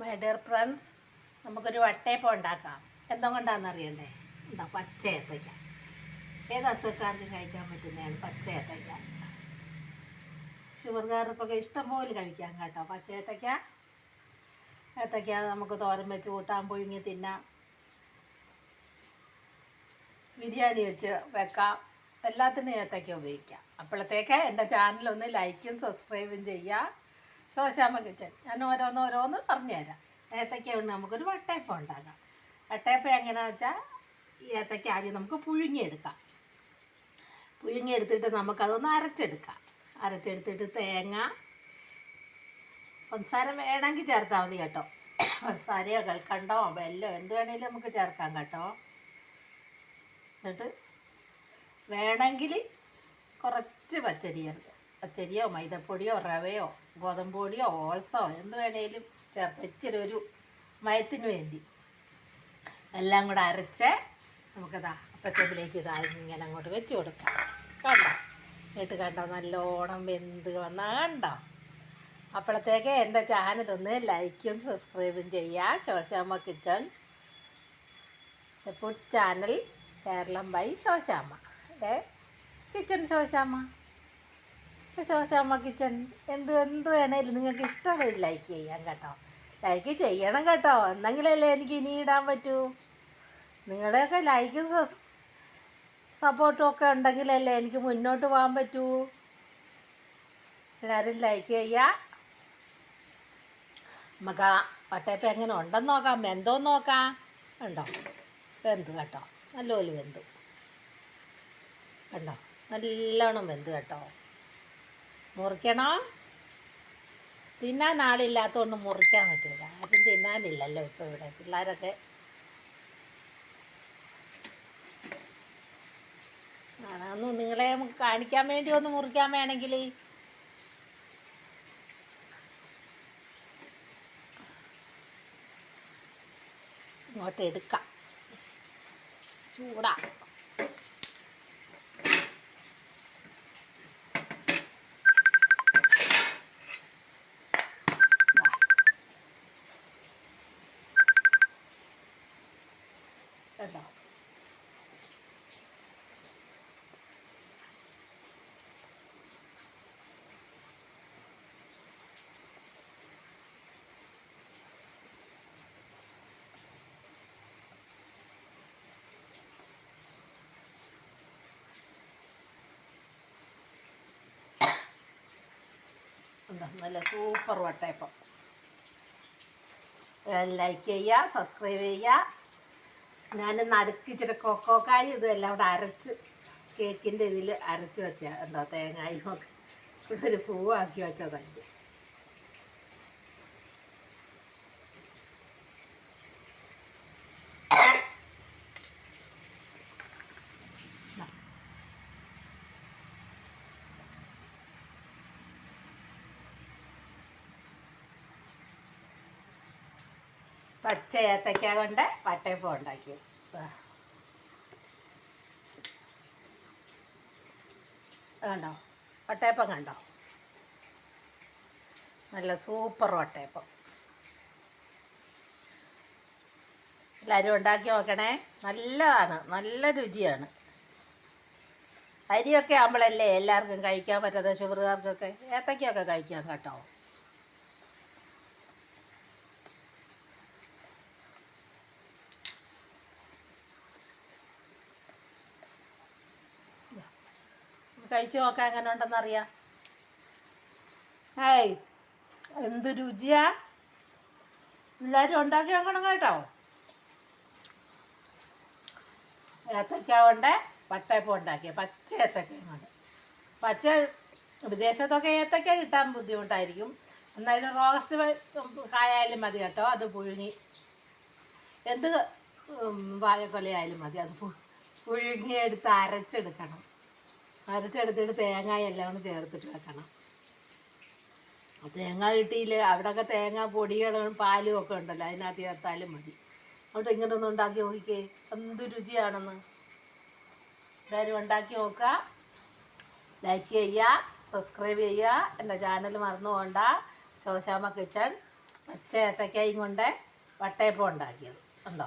My dear friends നമുക്കൊരു വട്ടയപ്പം ഉണ്ടാക്കാം. എന്തോ കൊണ്ടാണെന്ന് അറിയണ്ടേ? എന്താ പച്ച ഏത്തയ്ക്ക ഏത് അസുഖക്കാർക്കും കഴിക്കാൻ പറ്റുന്നതാണ് പച്ച ഏത്തയ്ക്ക ഷുഗർകാർക്കൊക്കെ ഇഷ്ടംപോലെ കഴിക്കാം കേട്ടോ. പച്ച ഏത്തയ്ക്ക ഏത്തയ്ക്ക നമുക്ക് തോരൻ വെച്ച് കൂട്ടാൻ പുഴുങ്ങി തിന്നാം. ബിരിയാണി വെച്ച് വെക്കാം. എല്ലാത്തിനും ഏത്തയ്ക്ക ഉപയോഗിക്കാം. അപ്പോഴത്തേക്ക് എന്റെ ചാനലൊന്ന് ലൈക്കും സബ്സ്ക്രൈബും ചെയ്യുക ശോശാമ്മ കിച്ചൻ ഞാൻ ഓരോന്ന് ഓരോന്ന് പറഞ്ഞുതരാം. ഏത്തയ്ക്ക കൊണ്ട് നമുക്കൊരു വട്ടയപ്പം ഉണ്ടാക്കാം. വട്ടയപ്പം എങ്ങനെയാണെന്ന് വെച്ചാൽ ഏത്തയ്ക്ക ആദ്യം നമുക്ക് പുഴുങ്ങിയെടുക്കാം. പുഴുങ്ങിയെടുത്തിട്ട് നമുക്കതൊന്ന് അരച്ചെടുക്കാം. അരച്ചെടുത്തിട്ട് തേങ്ങ പഞ്ചസാര വേണമെങ്കിൽ ചേർത്താൽ മതി കേട്ടോ. പഞ്ചസാരയോ കൽക്കണ്ടോ വെല്ലോ എന്ത് വേണമെങ്കിലും നമുക്ക് ചേർക്കാം കേട്ടോ. എന്നിട്ട് വേണമെങ്കിൽ കുറച്ച് പച്ചരി ചേർക്കുക പച്ചരിയോ മൈദപ്പൊടിയോ റവയോ ഗോതമ്പ് പൊടിയോ ഓൾസോ എന്ത് വേണേലും ചേർത്ത് ഇച്ചിരി ഒരു മയത്തിന് വേണ്ടി. എല്ലാം കൂടെ അരച്ച് നമുക്കതാ അപ്പച്ചപ്പിലേക്ക് ഇതാ ഇങ്ങനെ അങ്ങോട്ട് വെച്ച് കൊടുക്കാം. കണ്ടോ? കേട്ട് കണ്ടോ? നല്ലോണം വെന്ത് വന്നാൽ കണ്ടോ? അപ്പോഴത്തേക്ക് എന്റെ ചാനലൊന്ന് ലൈക്കും സബ്സ്ക്രൈബും ചെയ്യുക Shoshamma kitchen. Food channel Keralam by Shoshamma. Kitchen Shoshamma. Shoshamma kitchen. എന്ത് എന്ത് വേണേലും നിങ്ങൾക്ക് ഇഷ്ടമാണെങ്കിൽ ലൈക്ക് ചെയ്യാം കേട്ടോ. ലൈക്ക് ചെയ്യണം കേട്ടോ. എന്നെങ്കിലല്ലേ എനിക്ക് ഇനി ഇടാൻ പറ്റൂ. നിങ്ങളുടെയൊക്കെ ലൈക്കും സപ്പോർട്ടും ഒക്കെ ഉണ്ടെങ്കിലല്ലേ എനിക്ക് മുന്നോട്ട് പോകാൻ പറ്റൂ. എല്ലാവരും ലൈക്ക് ചെയ്യുക നമുക്ക് ആ വട്ടയപ്പം എങ്ങനെ ഉണ്ടെന്ന് നോക്കാം. വെന്തോന്ന് നോക്കാം. ഉണ്ടോ വെന്ത് കേട്ടോ. നല്ലപോലെ വെന്തു. കണ്ടോ? നല്ലോണം വെന്ത് കേട്ടോ. മുറിക്കണം? തിന്നാൻ ആളില്ലാത്തതുകൊണ്ട് മുറിക്കാൻ പറ്റില്ല ആരും തിന്നാനില്ലല്ലോ ഇപ്പോൾ ഇവിടെ. പിള്ളേരൊക്കെ ആണെന്ന് നിങ്ങളെ കാണിക്കാൻ വേണ്ടി ഒന്ന് മുറിക്കാൻ വേണമെങ്കിൽ. ഇങ്ങോട്ട് എടുക്കാം. ചൂടാ കേട്ടോ ഉണ്ടോ നല്ല സൂപ്പർ വട്ടയപ്പം. ലൈക്ക് ചെയ്യുക സബ്സ്ക്രൈബ് ചെയ്യുക. ഞാൻ നടുക്ക് കൊക്കോക്കായും ഇതെല്ലാം കൂടെ അരച്ച് കേക്കിന്റെ ഇതിൽ അരച്ച് വെച്ച എന്താ തേങ്ങായും ഒക്കെ ഇവിടെ ഒരു പൂവാക്കി വെച്ചതല്ലേ പച്ച ഏത്തയ്ക്ക കൊണ്ട് വട്ടയപ്പം ഉണ്ടാക്കി. കണ്ടോ വട്ടയപ്പം കണ്ടോ? നല്ല സൂപ്പർ വട്ടയപ്പം എല്ലാവരും ഉണ്ടാക്കി നോക്കണേ. നല്ലതാണ്. നല്ല രുചിയാണ്. അരിയൊക്കെ ആകുമ്പോഴല്ലേ എല്ലാവർക്കും കഴിക്കാൻ പറ്റാത്ത ഷുഗറുകാർക്കൊക്കെ ഏത്തയ്ക്കൊക്കെ കഴിക്കാം കേട്ടോ. കഴിച്ചു നോക്കാൻ എങ്ങനെ ഉണ്ടെന്നറിയാം. ഏയ് എന്ത് രുചിയാ? എല്ലാവരും ഉണ്ടാക്കി നോക്കണം കേട്ടോ. ഏത്തക്ക കൊണ്ട് വട്ടയപ്പം ഉണ്ടാക്കിയ. പച്ച ഏത്തക്ക കൊണ്ട്. പച്ച വിദേശത്തൊക്കെ ഏത്തക്ക കിട്ടാൻ ബുദ്ധിമുട്ടായിരിക്കും. എന്നാലും റോസ്റ്റ് കായാലും മതി കേട്ടോ. അത് പുഴുങ്ങി. എന്ത് വാഴക്കൊലയായാലും മതി. അത് പുഴുങ്ങി പുഴുങ്ങിയെടുത്ത് അരച്ചെടുക്കണം. അരച്ചെടുത്തിട്ട് തേങ്ങ എല്ലാം കൂടെ ചേർത്തിട്ട് വെക്കണം. തേങ്ങ കിട്ടിയില്ല അവിടെയൊക്കെ തേങ്ങ പൊടികളും പാലും ഒക്കെ ഉണ്ടല്ലോ അതിനകത്ത് ചേർത്താലും മതി. അവിടെ ഇങ്ങനെ ഉണ്ടാക്കി നോക്കിക്കേ എന്ത് രുചിയാണെന്ന്. എല്ലാവരും ഉണ്ടാക്കി നോക്കുക. ലൈക്ക് ചെയ്യുക സബ്സ്ക്രൈബ് ചെയ്യുക. എന്റെ ചാനൽ മറന്നു പോകണ്ട. ശോശാമ്മ കിച്ചൺ പച്ച ഏത്തക്കയും കൊണ്ട് വട്ടയപ്പം ഉണ്ടാക്കിയത്. ഉണ്ടോ?